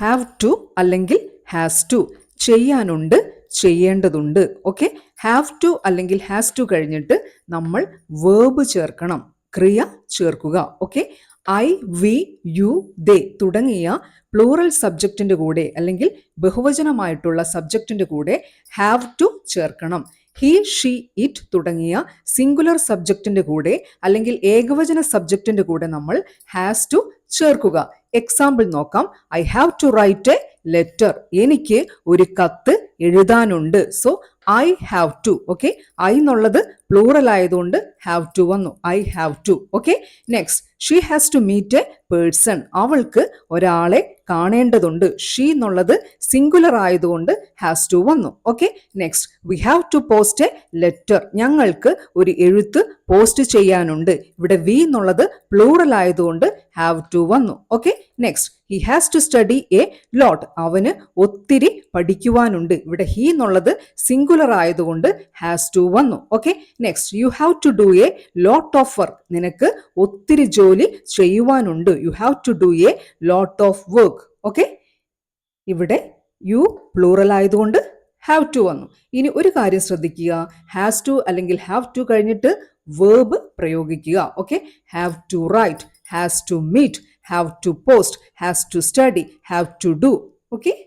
Have to അല്ലെങ്കിൽ has to ചെയ്യാനുണ്ട് ചെയ്യേണ്ടതുണ്ട്. ഓക്കെ ഹാവ് ടു അല്ലെങ്കിൽ ഹാസ് ടു കഴിഞ്ഞിട്ട് നമ്മൾ വേർബ് ചേർക്കണം. ക്രിയ ചേർക്കുക. Okay I we you they തുടങ്ങിയ പ്ലൂറൽ സബ്ജക്റ്റിന്റെ കൂടെ അല്ലെങ്കിൽ ബഹുവചനമായിട്ടുള്ള സബ്ജക്റ്റിന്റെ കൂടെ ഹാവ് ടു ചേർക്കണം. ഹി ഷീ ഇറ്റ് തുടങ്ങിയ സിംഗുലർ സബ്ജക്റ്റിന്റെ കൂടെ അല്ലെങ്കിൽ ഏകവചന സബ്ജക്റ്റിന്റെ കൂടെ നമ്മൾ ഹാസ് ടു ചേർക്കുക. എക്സാമ്പിൾ നോക്കാം. I have to write a letter എനിക്ക് ഒരു കത്ത് എഴുതാനുണ്ട്. So I have to okay I എന്നുള്ളത് പ്ലൂറൽ ആയതുകൊണ്ട് ഹാവ് ടു വന്നു. I have to okay next she has to meet a person അവൾക്ക് ഒരാളെ കാണേണ്ടതുണ്ട്. ഷീ എന്നുള്ളത് സിംഗുലർ ആയതുകൊണ്ട് ഹാസ് ടു വന്നു. Okay next we have to post a letter ഞങ്ങൾക്ക് ഒരു എഴുത്ത് പോസ്റ്റ് ചെയ്യാനുണ്ട്. ഇവിടെ വി എന്നുള്ളത് പ്ലൂറൽ ആയതുകൊണ്ട് ഹാവ് ടു വന്നു. Okay next he has to study a lot അവന് ഒത്തിരി പഠിക്കുവാനുണ്ട്. ഇവിടെ ഹി എന്നുള്ളത് സിംഗുലർ ആയതുകൊണ്ട് ഹാസ് ടു വന്നു. Okay next you have to do a lot of work നിനക്ക് ഒത്തിരി ജോലി ചെയ്യുവാനുണ്ട്. You have to do a lot of work okay ഇവിടെ യു പ്ലൂറൽ ആയതുകൊണ്ട് ഹാവ് ടു വന്നു. ഇനി ഒരു കാര്യം ശ്രദ്ധിക്കുക. ഹാസ് ടു അല്ലെങ്കിൽ ഹാവ് ടു കഴിഞ്ഞിട്ട് വേർബ് പ്രയോഗിക്കുക okay have to write has to meet have to post, has to study, have to do. Okay.